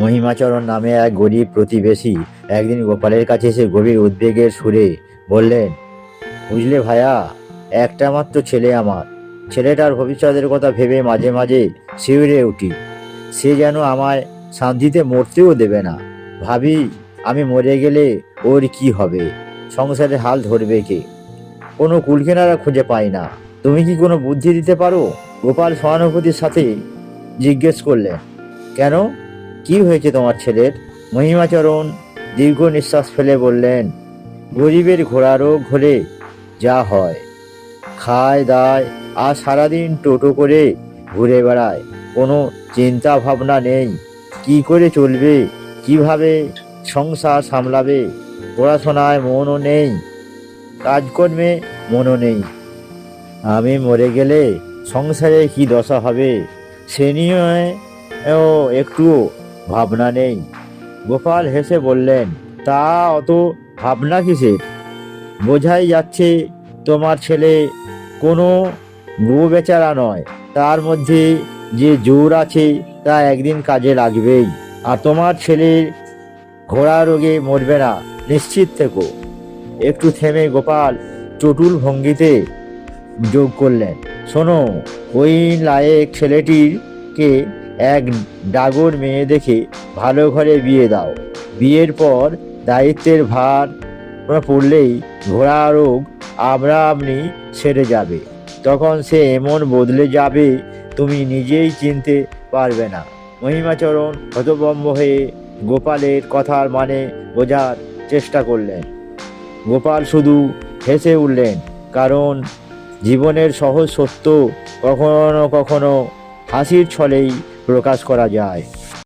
মহিমাচরণ নামে এক গরিব প্রতিবেশী একদিন গোপালের কাছে এসে গভীর উদ্বেগের সুরে বললেন, বুঝলে ভাইয়া একটা মাত্র ছেলে আমার। ছেলেটার ভবিষ্যতের কথা ভেবে মাঝে মাঝে শিউরে উঠি। সে যেন আমায় শান্তিতে মরতেও দেবে না। ভাবি, আমি মরে গেলে ওর কি হবে? সংসারে হাল ধরবে কে? কোনো কুলকিনারা খুঁজে পাই না। তুমি কি কোনো বুদ্ধি দিতে পারো? গোপাল সহানুভূতির সাথে জিজ্ঞেস করলেন, কেন? কি হয়েছে তোমার ছেলের? মহিমাচরণ, দীর্ঘ নিঃশ্বাস ফেলে বললেন, গরিবের ঘোড়া রোগ হলে যা হয়। খায়, দায়, আর সারাদিন টোটো করে ঘুরে বেড়ায়। কোনো চিন্তা ভাবনা নেই। কি করে চলবে? কীভাবে সংসার সামলাবে? পড়াশোনায় মনও নেই। কাজকর্মে মনও নেই। আমি মরে গেলে সংসারে কি দশা হবে? সে নিয়েও একটুও ভাবনা নেই। গোপাল হেসে বললেন, তা অত ভাবনা কিসের? বোঝাই যাচ্ছে তোমার ছেলে কোনো গো বেচারা নয়। তার মধ্যে যে জোর আছে তা একদিন কাজে লাগবেই। আর তোমার ছেলের ঘোড়া রোগে মরবে না, নিশ্চিত থেকো। একটু থেমে গোপাল চটুল ভঙ্গিতে যোগ করলেন, শোনো, ওই লায়েক ছেলেটিরকে এক ডাগর মেয়ে দেখে ভালো ঘরে বিয়ে দাও। বিয়ের পর দায়িত্বের ভার পড়লেই ঘোড়া রোগ আমরা আপনি সেরে যাবে। তখন সে এমন বদলে যাবে তুমি নিজেই চিনতে পারবে না। মহিমাচরণ হতবম্ব হয়ে গোপালের কথার মানে বোঝার চেষ্টা করলেন। গোপাল শুধু হেসে উঠলেন, কারণ জীবনের সহজ সত্য কখনো কখনো হাসির ছলেই প্রকাশ করা যায়।